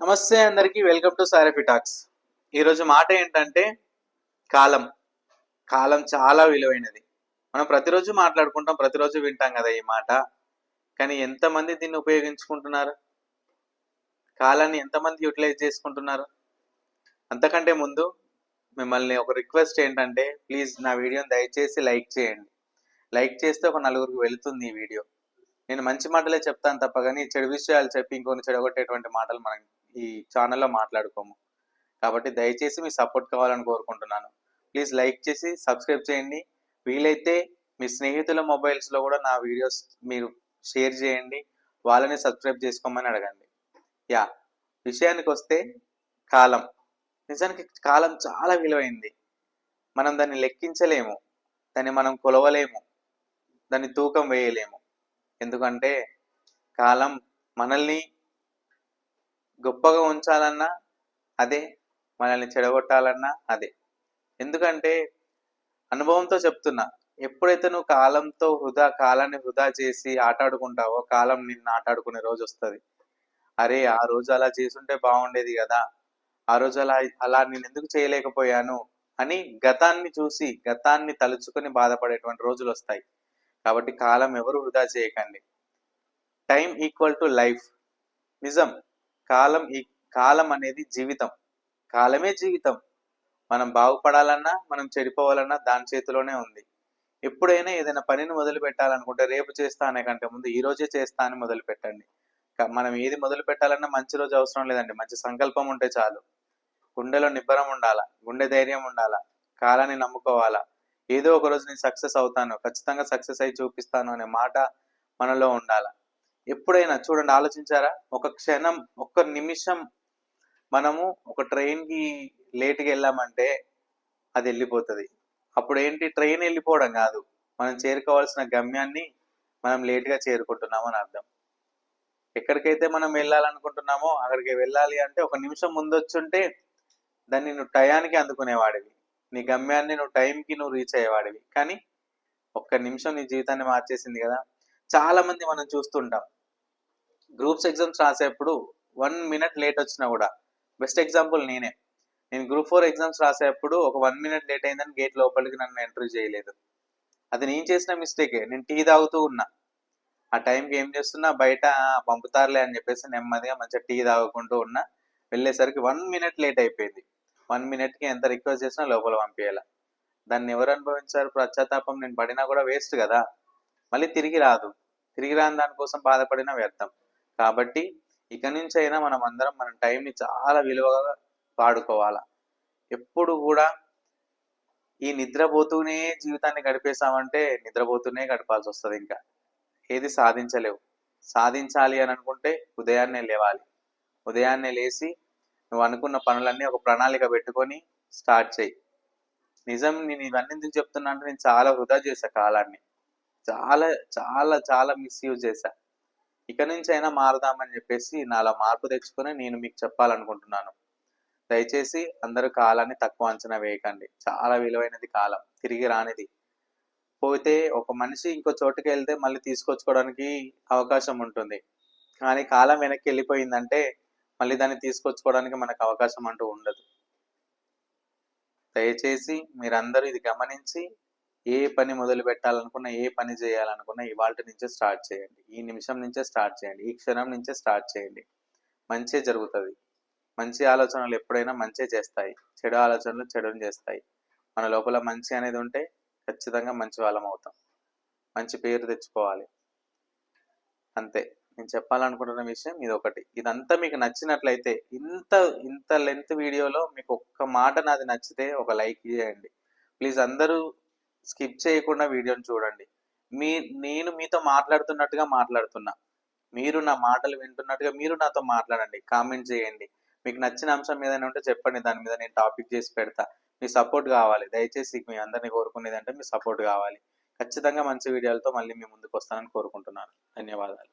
నమస్తే అందరికీ welcome to సారఫీ talks. ఈరోజు మాట ఏంటంటే కాలం. కాలం చాలా విలువైనది. మనం ప్రతిరోజు మాట్లాడుకుంటాం ప్రతిరోజు వింటాం కదా ఈ మాట. కానీ ఎంతమంది దీన్ని ఉపయోగించుకుంటున్నారు? కాలాన్ని ఎంతమంది యూటిలైజ్ చేసుకుంటున్నారు? అంతకంటే ముందు మిమ్మల్ని ఒక రిక్వెస్ట్ ఏంటంటే ప్లీజ్ నా వీడియోని దయచేసి లైక్ చేయండి. లైక్ చేస్తే ఒక నలుగురికి వెళుతుంది ఈ వీడియో. నేను మంచి మాటలే చెప్తాను తప్ప కానీ చెడు విషయాలు చెప్పి ఇంకొని చెడగొట్టేటువంటి మాటలు మనం ఈ ఛానల్లో మాట్లాడుకోము. కాబట్టి దయచేసి మీ సపోర్ట్ కావాలని కోరుకుంటున్నాను. ప్లీజ్ లైక్ చేసి సబ్స్క్రైబ్ చేయండి. వీలైతే మీ స్నేహితుల మొబైల్స్లో కూడా నా వీడియోస్ మీరు షేర్ చేయండి. వాళ్ళని సబ్స్క్రైబ్ చేసుకోమని అడగండి. యా విషయానికి వస్తే కాలం. నిజానికి కాలం చాలా విలువైంది. మనం దాన్ని లెక్కించలేము. దాన్ని మనం కొలవలేము. దాన్ని తూకం వేయలేము. ఎందుకంటే కాలం మనల్ని గొప్పగా ఉంచాలన్నా అదే మనల్ని చెడగొట్టాలన్నా అదే. ఎందుకంటే అనుభవంతో చెప్తున్నా ఎప్పుడైతే నువ్వు కాలంతో వృధా కాలాన్ని వృధా చేసి ఆటాడుకుంటావో కాలం నిన్ను ఆటాడుకునే రోజు వస్తుంది. అరే ఆ రోజు అలా చేసుంటే బాగుండేది కదా ఆ రోజు అలా అలా నేను ఎందుకు చేయలేకపోయాను అని గతాన్ని చూసి గతాన్ని తలుచుకొని బాధపడేటువంటి రోజులు వస్తాయి. కాబట్టి కాలం ఎవరు వృధా చేయకండి. టైం ఈక్వల్ టు లైఫ్ నిజం. కాలం ఈ కాలం అనేది జీవితం. కాలమే జీవితం. మనం బాగుపడాలన్నా మనం చెడిపోవాలన్నా దాని చేతిలోనే ఉంది. ఎప్పుడైనా ఏదైనా పనిని మొదలు పెట్టాలనుకుంటే రేపు చేస్తా అనే కంటే ముందు ఈ రోజే చేస్తా అని మొదలు పెట్టండి. మనం ఏది మొదలు పెట్టాలన్నా మంచి రోజు అవసరం లేదండి. మంచి సంకల్పం ఉంటే చాలు. గుండెలో నిబ్బరం ఉండాలా? గుండె ధైర్యం ఉండాలా? కాలాన్ని నమ్ముకోవాలా? ఏదో ఒక రోజు నేను సక్సెస్ అవుతాను ఖచ్చితంగా సక్సెస్ అయి చూపిస్తాను అనే మాట మనలో ఉండాలి? ఎప్పుడైనా చూడండి ఆలోచించారా? ఒక క్షణం ఒక్క నిమిషం మనము ఒక ట్రైన్కి లేట్గా వెళ్ళామంటే అది వెళ్ళిపోతుంది. అప్పుడు ఏంటి ట్రైన్ వెళ్ళిపోవడం కాదు. మనం చేరుకోవాల్సిన గమ్యాన్ని మనం లేట్గా చేరుకుంటున్నామని అర్థం. ఎక్కడికైతే మనం వెళ్ళాలనుకుంటున్నామో అక్కడికి వెళ్ళాలి అంటే ఒక నిమిషం ముందొచ్చుంటే దాన్ని నువ్వు టయానికి అందుకునేవాడివి. నీ గమ్యాన్ని నువ్వు టైంకి నువ్వు రీచ్ అయ్యేవాడివి. కానీ ఒక్క నిమిషం నీ జీవితాన్ని మార్చేసింది కదా. చాలా మంది మనం చూస్తుంటాం. గ్రూప్స్ ఎగ్జామ్స్ రాసేప్పుడు వన్ మినిట్ లేట్ వచ్చినా కూడా బెస్ట్ ఎగ్జాంపుల్ నేనే. నేను గ్రూప్ ఫోర్ ఎగ్జామ్స్ రాసేప్పుడు ఒక వన్ మినిట్ లేట్ అయిందని గేట్ లోపలికి నన్ను ఎంట్రీ చేయలేదు. అది నేను చేసిన మిస్టేకే. నేను టీ తాగుతూ ఉన్నా. ఆ టైంకి ఏం చేస్తున్నా బయట పంపుతారులే అని చెప్పేసి నెమ్మదిగా మంచిగా టీ తాగుకుంటూ ఉన్నా వెళ్ళేసరికి వన్ మినిట్ లేట్ అయిపోయింది. వన్ మినిట్కి ఎంత రిక్వెస్ట్ చేసినా లోపల పంపించాల దాన్ని ఎవరు అనుభవించారు? పశ్చాత్తాపం నేను పడినా కూడా వేస్ట్ కదా. మళ్ళీ తిరిగి రాదు. తిరిగి రాని దానికోసం బాధపడినా వ్యర్థం. కాబట్టి ఇక నుంచి అయినా మనం అందరం మన టైంని చాలా విలువగా వాడుకోవాలా. ఎప్పుడు కూడా ఈ నిద్రపోతూనే జీవితాన్ని గడిపేశామంటే నిద్రపోతూనే గడపాల్సి వస్తుంది ఇంకా. ఏది సాధించలేవు. సాధించాలి అని అనుకుంటే ఉదయాన్నే లేవాలి. ఉదయాన్నే లేచి నువ్వు అనుకున్న పనులన్నీ ఒక ప్రణాళిక పెట్టుకొని స్టార్ట్ చేయి. నిజం నేను ఇవన్నీ ఎందుకు చెప్తున్నా అంటే నేను చాలా వృధా చేశా కాలాన్ని. చాలా చాలా చాలా మిస్యూజ్ చేశా. ఇక నుంచి అయినా మారుదామని చెప్పేసి నాలో మార్పు తెచ్చుకొని నేను మీకు చెప్పాలనుకుంటున్నాను. దయచేసి అందరూ కాలాన్ని తక్కువ అంచనా వేయకండి. చాలా విలువైనది కాలం. తిరిగి రానిది. పోతే ఒక మనిషి ఇంకో చోటుకి వెళ్తే మళ్ళీ తీసుకొచ్చుకోవడానికి అవకాశం ఉంటుంది. కానీ కాలం వెనక్కి వెళ్ళిపోయిందంటే మళ్ళీ దాన్ని తీసుకొచ్చుకోవడానికి మనకు అవకాశం అంటూ ఉండదు. దయచేసి మీరందరూ ఇది గమనించి ఏ పని మొదలు పెట్టాలనుకున్నా ఏ పని చేయాలనుకున్నా ఇవాళ నుంచే స్టార్ట్ చేయండి. ఈ నిమిషం నుంచే స్టార్ట్ చేయండి. ఈ క్షణం నుంచే స్టార్ట్ చేయండి. మంచే జరుగుతుంది. మంచి ఆలోచనలు ఎప్పుడైనా మంచే చేస్తాయి. చెడు ఆలోచనలు చెడుని చేస్తాయి. మన లోపల మంచి అనేది ఉంటే ఖచ్చితంగా మంచి వాళ్ళం అవుతాం. మంచి పేరు తెచ్చుకోవాలి. అంతే. నేను చెప్పాలనుకుంటున్న విషయం ఇది ఒకటి ఇదంతా మీకు నచ్చినట్లయితే ఇంత ఇంత లెంత్ వీడియోలో మీకు ఒక్క మాట నాది నచ్చితే ఒక లైక్ చేయండి ప్లీజ్ అందరూ స్కిప్ చేయకుండా వీడియోని చూడండి. మీ నేను మీతో మాట్లాడుతున్నట్టుగా మాట్లాడుతున్నా. మీరు నా మాటలు వింటున్నట్టుగా మీరు నాతో మాట్లాడండి కామెంట్ చేయండి. మీకు నచ్చిన అంశం ఏదైనా ఉంటే చెప్పండి దాని మీద నేను టాపిక్ చేసి పెడతా. మీ సపోర్ట్ కావాలి. దయచేసి మీ అందరినీ కోరుకునేది అంటే మీ సపోర్ట్ కావాలి. ఖచ్చితంగా మంచి వీడియోలతో మళ్ళీ మీ ముందుకు వస్తానని కోరుకుంటున్నాను. ధన్యవాదాలు.